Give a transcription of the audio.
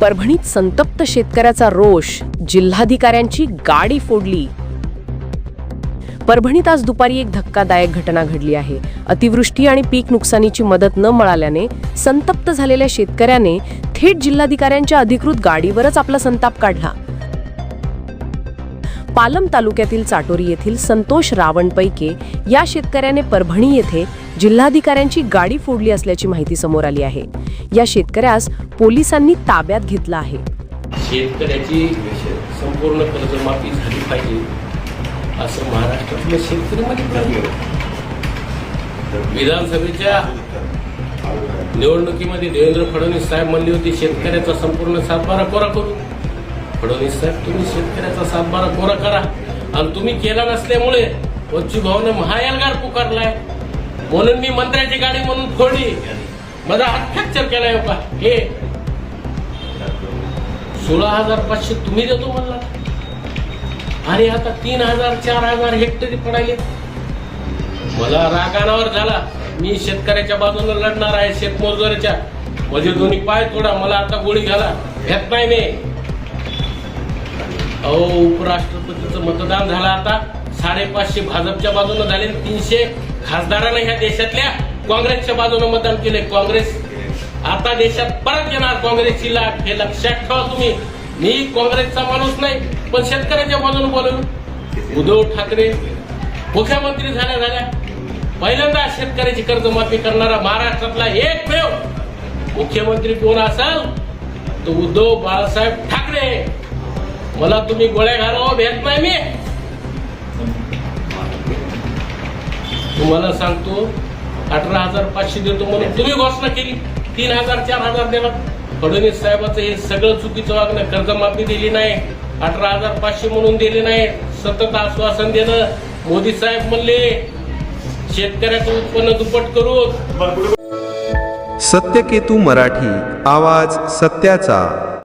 परभणीत संतप्त शेतकऱ्याचा रोष. जिल्हाधिकाऱ्यांची गाडी फोडली. परभणीत आज दुपारी एक धक्कादायक घटना घडली आहे. अतिवृष्टी आणि पीक नुकसानीची मदत न मिळाल्याने संतप्त झालेल्या शेतकऱ्याने थेट जिल्हाधिकाऱ्यांच्या अधिकृत गाडीवरच आपला संताप काढला. पालम तालुक्यातील चाटोरी येथील संतोष रावण पैके या शेतकऱ्याने परभणी येथे जिल्हाधिकाऱ्यांची गाडी फोडली असल्याची माहिती समोर आली आहे. या शेतकऱ्यास पोलिसांनी ताब्यात घेतला आहे. शेतकऱ्याची संपूर्ण कर्जमाफी झाली पाहिजे असं महाराष्ट्रातल्या शेतकरी विधानसभेच्या निवडणुकीमध्ये देवेंद्र फडणवीस साहेब म्हणले होते शेतकऱ्याचा संपूर्ण सातबारा कोरा करून फडणवीस साहेब तुम्ही शेतकऱ्याचा सातबारा कोरा करा. आणि तुम्ही केला नसल्यामुळे वच्ची भाऊने महायलगार पुकारलाय. म्हणून मी मंत्र्याची गाडी म्हणून फोडली. माझा हात फ्रॅक्चर केलाय हो हे. सोळा हजार पाचशे तुम्ही देतो म्हणला. आणि आता तीन हजार चार हजार हेक्टरी पडायले. मला रागानावर झाला. मी शेतकऱ्याच्या बाजूने लढणार आहे शेतमजुराच्या. म्हणजे दोन्ही पाय तोडा. मला आता गोळी घाला. घेत नाही मी. अहो उपराष्ट्रपतीचं मतदान झालं आता. साडेपाचशे भाजपच्या बाजूने झाले तीनशे खासदारांना ह्या देशातल्या काँग्रेसच्या बाजूने मतदान केले काँग्रेस आता देशात परत येणार काँग्रेसची लाट हे लक्षात ठेवा तुम्ही. मी काँग्रेसचा माणूस नाही पण शेतकऱ्याच्या बाजूने बोलून उद्धव ठाकरे मुख्यमंत्री झाल्या झाल्या. पहिल्यांदा शेतकऱ्याची कर्जमाफी करणारा महाराष्ट्रातला एकमेव मुख्यमंत्री कोण असाल? तो उद्धव बाळासाहेब ठाकरे. मला तुम्ही गोळ्या घालावं हो, भेट नाही मी. तुम्हाला सांगतो अठरा हजार पाचशे देतो म्हणून तुम्ही घोषणा केली. तीन हजार चार हजार देणार. फडणवीस साहेबाचं हे सगळं चुकीचं वागणं कर्जमाफी दिली नाही. अठरा हजार पाचशे म्हणून दिले नाही. सतत आश्वासन देणं. मोदी साहेब म्हणले शेतकऱ्याचं उत्पन्न दुप्पट करू सत्यकेतू मराठी आवाज सत्याचा.